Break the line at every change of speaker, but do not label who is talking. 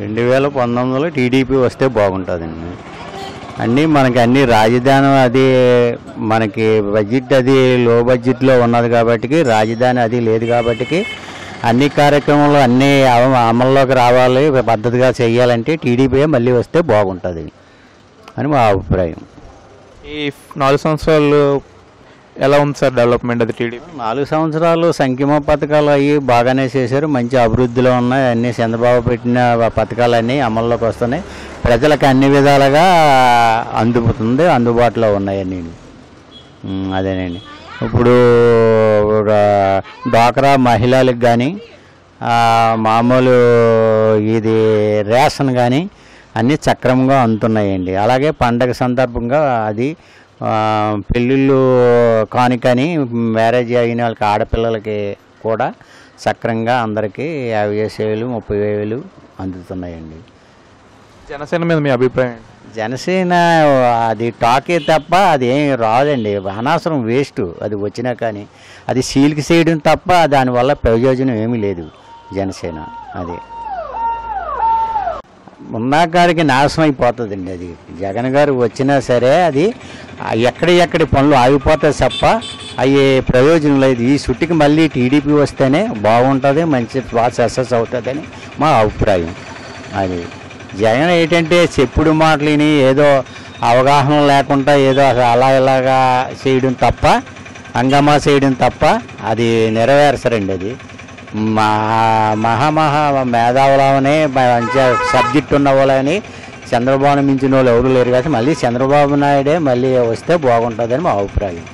రెండు వేల పంతొమ్మిదిలో టీడీపీ వస్తే బాగుంటుందండి. అన్నీ మనకి అన్ని రాజధాని అది మనకి బడ్జెట్ అది లో బడ్జెట్లో ఉన్నది కాబట్టి రాజధాని అది లేదు కాబట్టి అన్ని కార్యక్రమాలు అన్నీ అమ- అమల్లోకి రావాలి పద్ధతిగా చేయాలంటే టీడీపీ మళ్ళీ వస్తే బాగుంటుంది అని మా అభిప్రాయం.
ఈ నాలుగు సంవత్సరాలు ఎలా ఉంది సార్ డెవలప్మెంట్ అది టీడీపీ
నాలుగు సంవత్సరాలు సంక్షేమ పథకాలు అవి బాగానే చేశారు. మంచి అభివృద్ధిలో ఉన్నాయి. అన్ని చంద్రబాబు పెట్టిన పథకాలన్నీ అమల్లోకి వస్తున్నాయి. ప్రజలకు అన్ని విధాలుగా అందుతుంది అందుబాటులో ఉన్నాయి అన్నీ. అదేనండి. ఇప్పుడు రా- డ్వాక్రా మహిళలకు కానీ మామూలు ఇది రేషన్ కానీ అన్నీ సక్రమంగా అందుతున్నాయండి. అలాగే పండగ సందర్భంగా అది పెళ్ళిళ్ళు కానుకని మ్యారేజ్ అయిన వాళ్ళకి ఆడపిల్లలకి కూడా సక్రమంగా అందరికీ యాభై వేలు ముప్పై వేలు అందుతున్నాయండి.
జనసేన మీద మీ అభిప్రాయం?
జనసేన అది టాకే తప్ప అది ఏం రాదండి. అనవసరం వేస్ట్ అది వచ్చినా కానీ. అది సీల్కి చేయడం తప్ప దానివల్ల ప్రయోజనం ఏమీ లేదు జనసేన. అది ఉన్నాకాడికి నాశనం అయిపోతుందండి అది. జగన్ గారు వచ్చినా సరే అది ఎక్కడ ఎక్కడి పనులు ఆగిపోతాయి తప్ప అవి ప్రయోజనం లేదు. ఈ చుట్టికి మళ్ళీ టీడీపీ వస్తేనే బాగుంటుంది మంచి బాగా సక్సెస్ అవుతుందని మా అభిప్రాయం. అది జగన్ ఏంటంటే చెప్పుడు మాటలు విని ఏదో అవగాహన లేకుండా ఏదో అలా ఇలాగా చేయడం తప్ప అంగమా చేయడం తప్ప అది నెరవేర్చరండి అది. మహా మహామహా మేధావులనే మంచిగా సబ్జెక్ట్ ఉన్న వాళ్ళని చంద్రబాబు మించిన వాళ్ళు ఎవరు లేరు కాబట్టి మళ్ళీ చంద్రబాబు నాయుడే మళ్ళీ వస్తే బాగుంటుందని మా అభిప్రాయం.